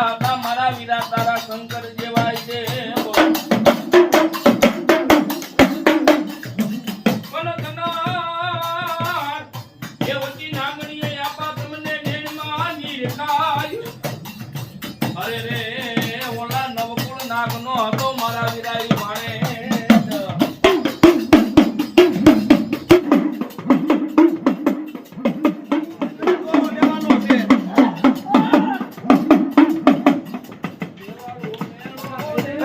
હતા મારા વીરા તારા શંકર જેવા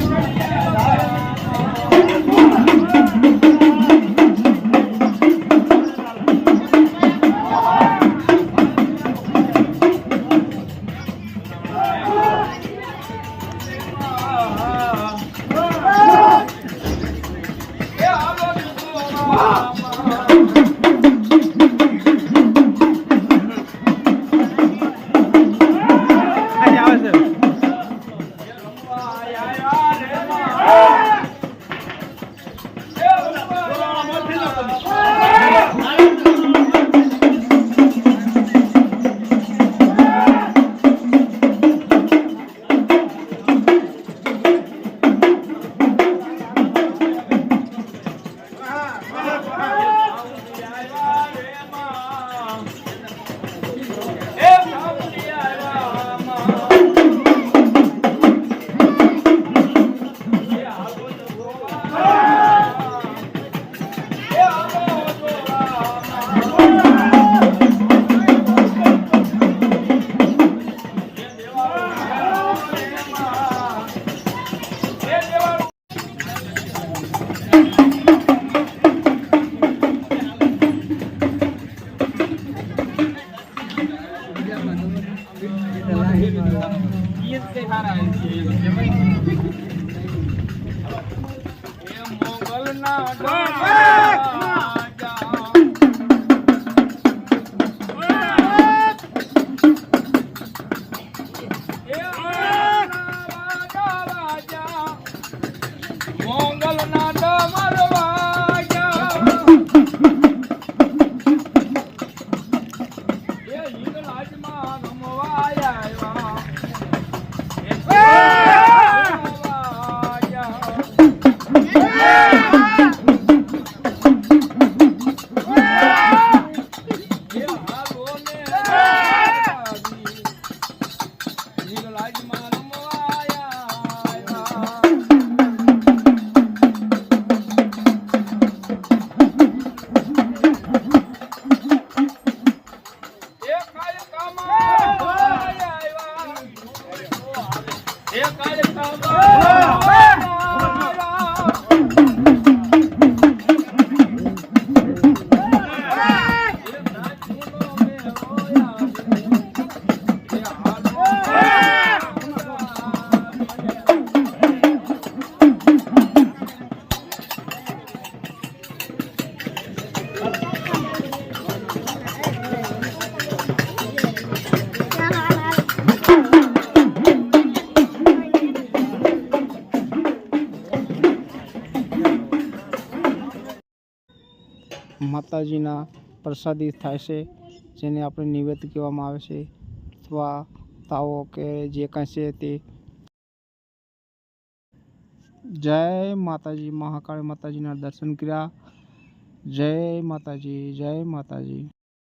મેળો na માતાજીના પ્રસાદી થાય છે, જેને આપણે નિવેદ કહેવામાં આવે છે. અથવા તાવો કે જે કાંઈ છે તે. જય માતાજી, મહાકાળી માતાજીના દર્શન કર્યા. જય માતાજી જય માતાજી.